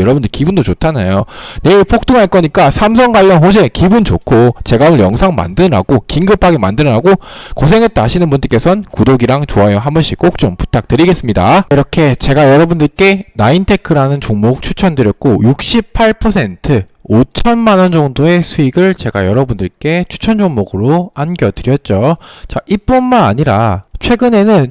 고 여러분들 기분도 좋잖아요. 내일 폭등할 거니까 삼성 관련 호재 기분 좋고 제가 오늘 영상 만드느라고 긴급하게 만드느라고 고생했다 하시는 분들께선 구독이랑 좋아요 한 번씩 꼭 좀 부탁드리겠습니다. 이렇게 제가 여러분들께 나인테크라는 종목 추천드렸고 68% 5천만 원 정도의 수익을 제가 여러분들께 추천 종목으로 안겨드렸죠. 자, 이뿐만 아니라 최근에는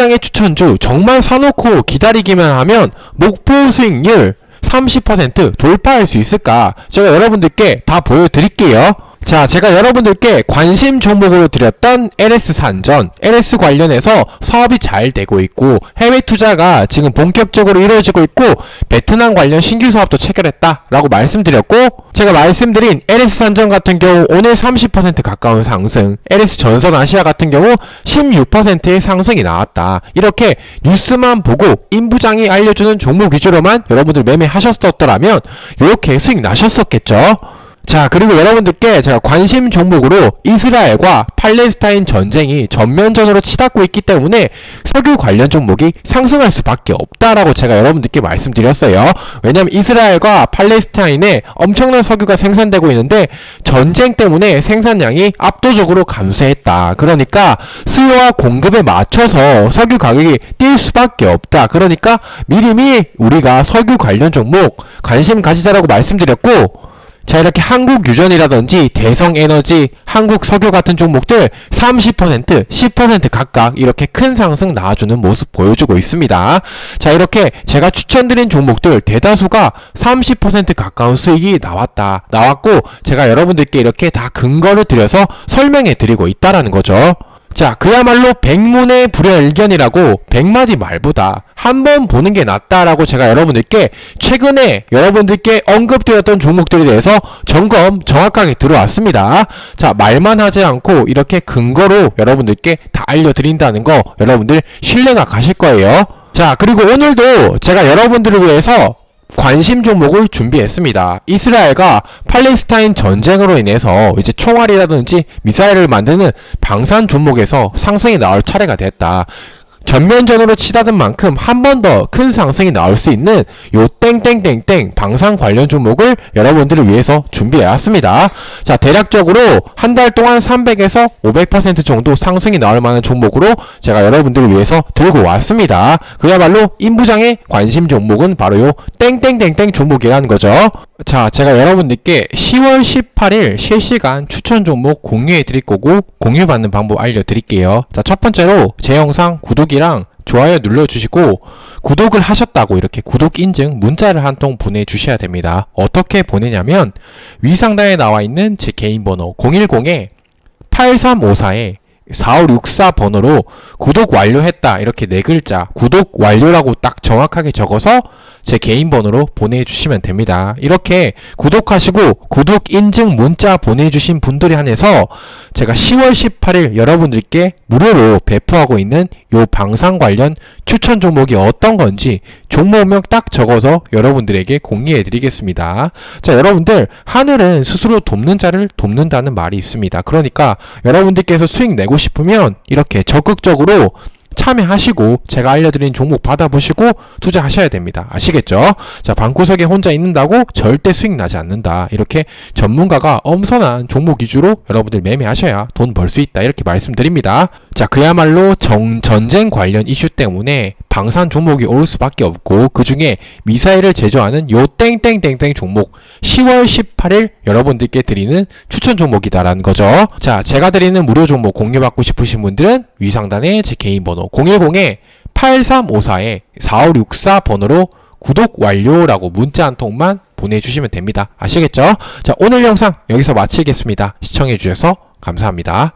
장의 추천주 정말 사놓고 기다리기만 하면 목표 수익률 30% 돌파할 수 있을까? 제가 여러분들께 다 보여드릴게요. 자, 제가 여러분들께 관심 종목으로 드렸던 LS 산전, LS 관련해서 사업이 잘 되고 있고 해외 투자가 지금 본격적으로 이루어지고 있고 베트남 관련 신규 사업도 체결했다라고 말씀드렸고 제가 말씀드린 LS 산전 같은 경우 오늘 30% 가까운 상승, LS 전선 아시아 같은 경우 16%의 상승이 나왔다. 이렇게 뉴스만 보고 임부장이 알려주는 종목 위주로만 여러분들 매매하셨었더라면 이렇게 수익 나셨었겠죠. 자, 그리고 여러분들께 제가 관심 종목으로 이스라엘과 팔레스타인 전쟁이 전면전으로 치닫고 있기 때문에 석유 관련 종목이 상승할 수밖에 없다라고 제가 여러분들께 말씀드렸어요. 왜냐면 이스라엘과 팔레스타인에 엄청난 석유가 생산되고 있는데 전쟁 때문에 생산량이 압도적으로 감소했다. 그러니까 수요와 공급에 맞춰서 석유 가격이 뛸 수밖에 없다. 그러니까 미리미리 우리가 석유 관련 종목 관심 가지자라고 말씀드렸고 자 이렇게 한국 유전이라든지 대성 에너지, 한국 석유 같은 종목들 30%, 10% 각각 이렇게 큰 상승 나와주는 모습 보여주고 있습니다. 자 이렇게 제가 추천드린 종목들 대다수가 30% 가까운 수익이 나왔다. 나왔고 제가 여러분들께 이렇게 다 근거를 들여서 설명해 드리고 있다라는 거죠. 자, 그야말로 백문의 불여일견이라고 백마디 말보다 한 번 보는 게 낫다라고 제가 여러분들께 최근에 여러분들께 언급드렸던 종목들에 대해서 점검 정확하게 들어왔습니다. 자, 말만 하지 않고 이렇게 근거로 여러분들께 다 알려드린다는 거 여러분들 신뢰가 가실 거예요. 자, 그리고 오늘도 제가 여러분들을 위해서 관심 종목을 준비했습니다. 이스라엘과 팔레스타인 전쟁으로 인해서 이제 총알이라든지 미사일을 만드는 방산 종목에서 상승이 나올 차례가 됐다. 전면전으로 치닫은 만큼 한 번 더 큰 상승이 나올 수 있는 요 땡땡땡땡 방산 관련 종목을 여러분들을 위해서 준비해왔습니다. 자, 대략적으로 한 달 동안 300에서 500% 정도 상승이 나올 만한 종목으로 제가 여러분들을 위해서 들고 왔습니다. 그야말로 임부장의 관심 종목은 바로 요 땡땡땡땡 종목이라는 거죠. 자, 제가 여러분들께 10월 18일 실시간 추천 종목 공유해 드릴 거고 공유 받는 방법 알려 드릴게요. 자, 첫 번째로 제 영상 구독이랑 좋아요 눌러 주시고 구독을 하셨다고 이렇게 구독 인증 문자를 한 통 보내 주셔야 됩니다. 어떻게 보내냐면 위 상단에 나와 있는 제 개인 번호 010에 8354에 4564 번호로 구독 완료했다 이렇게 네 글자 구독 완료라고 딱 정확하게 적어서 제 개인 번호로 보내주시면 됩니다. 이렇게 구독하시고 구독 인증 문자 보내주신 분들에 한해서 제가 10월 18일 여러분들께 무료로 배포하고 있는 요 방산 관련 추천 종목이 어떤 건지 종목명 딱 적어서 여러분들에게 공유해 드리겠습니다. 자, 여러분들 하늘은 스스로 돕는 자를 돕는다는 말이 있습니다. 그러니까 여러분들께서 수익 내고 싶으면 이렇게 적극적으로 참여하시고 제가 알려드린 종목 받아보시고 투자하셔야 됩니다. 아시겠죠? 자, 방구석에 혼자 있는다고 절대 수익 나지 않는다. 이렇게 전문가가 엄선한 종목 위주로 여러분들 매매하셔야 돈 벌 수 있다. 이렇게 말씀드립니다. 자, 그야말로 정, 전쟁 관련 이슈 때문에 방산 종목이 올 수밖에 없고 그 중에 미사일을 제조하는 요 땡땡땡땡 종목 10월 18일 여러분들께 드리는 추천 종목이다라는 거죠. 자, 제가 드리는 무료 종목 공유받고 싶으신 분들은 위상단에 제 개인 번호 010에 8354에 4564 번호로 구독 완료라고 문자 한 통만 보내주시면 됩니다. 아시겠죠? 자, 오늘 영상 여기서 마치겠습니다. 시청해주셔서 감사합니다.